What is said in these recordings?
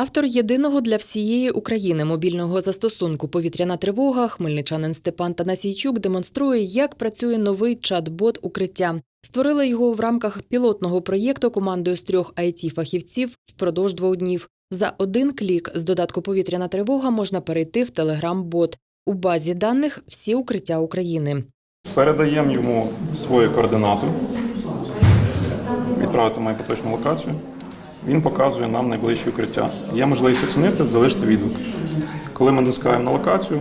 Автор єдиного для всієї України мобільного застосунку Повітряна тривога хмельничанин Степан Танасійчук демонструє, як працює новий чат-бот укриття. Створили його в рамках пілотного проєкту командою з трьох it фахівців впродовж двох днів. За один клік з додатку Повітряна тривога можна перейти в Телеграм-бот. У базі даних всі укриття України. Передаємо йому свої координати, відправити мою поточну локацію. Він показує нам найближче укриття. Є можливість оцінити, залишити відгук. Коли ми натискаємо на локацію,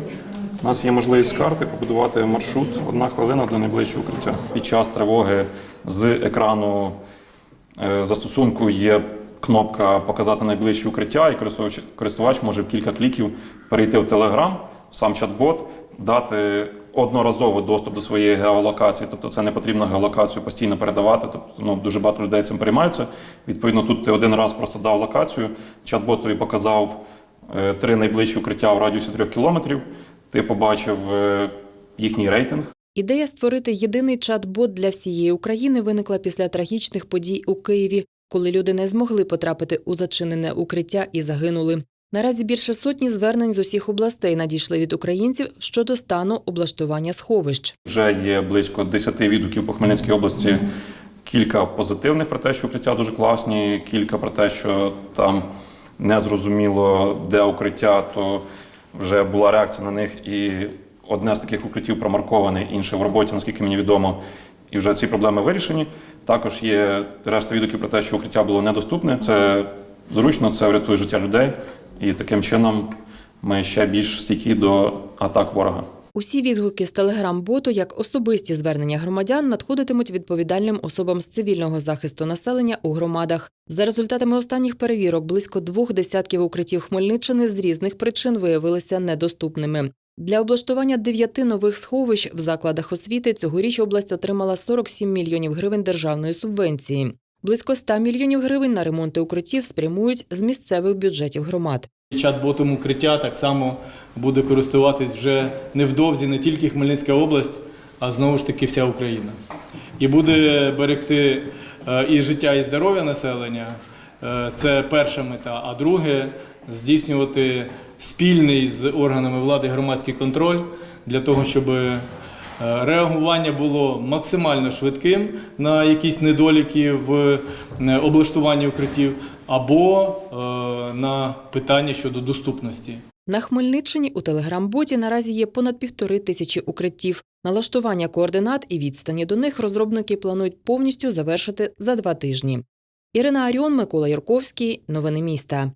у нас є можливість з карти побудувати маршрут одна хвилина до найближчого укриття. Під час тривоги з екрану е, застосунку є кнопка Показати найближче укриття, і користувач може в кілька кліків перейти в Telegram, в сам чат-бот, дати одноразово доступ до своєї геолокації. Тобто це не потрібно геолокацію постійно передавати. Тобто ну, дуже багато людей цим переймаються. Відповідно, тут ти один раз просто дав локацію, чат-бот тобі показав е, три найближчі укриття в радіусі трьох кілометрів. Ти побачив е, їхній рейтинг. Ідея створити єдиний чат-бот для всієї України виникла після трагічних подій у Києві, коли люди не змогли потрапити у зачинене укриття і загинули. Наразі більше сотні звернень з усіх областей надійшли від українців щодо стану облаштування сховищ. Вже є близько 10 відгуків по Хмельницькій області. Кілька позитивних про те, що укриття дуже класні, кілька про те, що там не зрозуміло, де укриття, то вже була реакція на них. І одне з таких укриттів промарковане, інше в роботі, наскільки мені відомо. І вже ці проблеми вирішені. Також є решта відгуків про те, що укриття було недоступне. Це зручно, це врятує життя людей. І таким чином ми ще більш стійкі до атак ворога. Усі відгуки з телеграм-боту, як особисті звернення громадян, надходитимуть відповідальним особам з цивільного захисту населення у громадах. За результатами останніх перевірок, близько двох десятків укриттів Хмельниччини з різних причин виявилися недоступними. Для облаштування дев'яти нових сховищ в закладах освіти цьогоріч область отримала 47 мільйонів гривень державної субвенції. Близько 100 мільйонів гривень на ремонти укриттів спрямують з місцевих бюджетів громад. Чат-ботом укриття так само буде користуватись вже невдовзі не тільки Хмельницька область, а знову ж таки вся Україна. І буде берегти е, і життя, і здоров'я населення. Е, Це перша мета. А друге здійснювати спільний з органами влади громадський контроль для того, щоб реагування було максимально швидким на якісь недоліки в е, облаштуванні укриттів або е, на питання щодо доступності. На Хмельниччині у телеграм-боті наразі є понад півтори тисячі укриттів. Налаштування координат і відстані до них розробники планують повністю завершити за два тижні. Ірина Аріон, Микола Юрковський. Новини міста.